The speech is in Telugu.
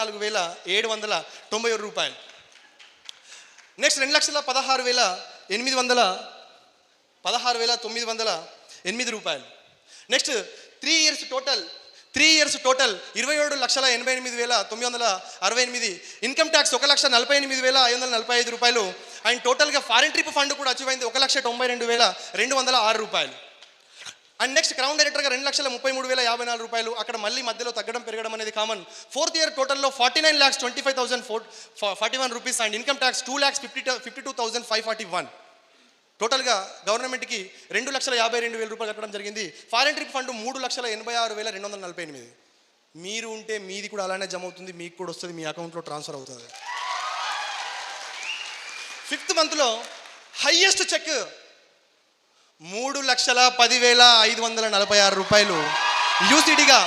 నాలుగు వేల ఏడు వందల తొంభై ఏడు రూపాయలు. నెక్స్ట్ రెండు లక్షల పదహారు వేల ఎనిమిది వందల పదహారు వేల తొమ్మిది వందల ఎనిమిది రూపాయలు. Next three years total three years total ఇరవై ఏడు లక్షల ఎనభై ఎనిమిది వేల తొమ్మిది వందల అరవై ఎనిమిది. ఇన్కమ్ ట్యాక్స్ ఒక లక్ష నలభై ఎనిమిది వేల ఐదు వందల నలభై ఐదు రూపాయలు. అండ్ టోటల్గా ఫారిన్ ట్రిప్ ఫండ్ కూడా అచీవ్ అయింది ఒక లక్ష తొంభై రెండు వేల రెండు వందల ఆరు రూపాయలు. అండ్ నెక్స్ట్ క్రౌన్ డైరెక్టర్గా రెండు లక్షల ముప్పై మూడు వేల యాభై నాలుగు రూపాయలు అక్కడ మళ్ళీ మధ్యలో తగ్గడం పెరగడం అనేది common fourth year టోటల్లో forty nine lakhs twenty five thousand four forty one rupees and income tax two lakhs fifty fifty two thousand five forty one టోటల్గా గవర్నమెంట్కి రెండు లక్షల యాభై రెండు వేల రూపాయలు కట్టడం జరిగింది. ఫారెన్ ట్రిప్ ఫండ్ మూడు లక్షల ఎనభై ఆరు వేల రెండు వందల నలభై ఎనిమిది. మీరు ఉంటే మీది కూడా అలానే జమ అవుతుంది మీకు కూడా వస్తుంది మీ అకౌంట్లో ట్రాన్స్ఫర్ అవుతుంది. ఫిఫ్త్ మంత్లో హయ్యెస్ట్ చెక్ మూడు లక్షల పదివేల ఐదు వందల నలభై ఆరు రూపాయలు యూసీడీగా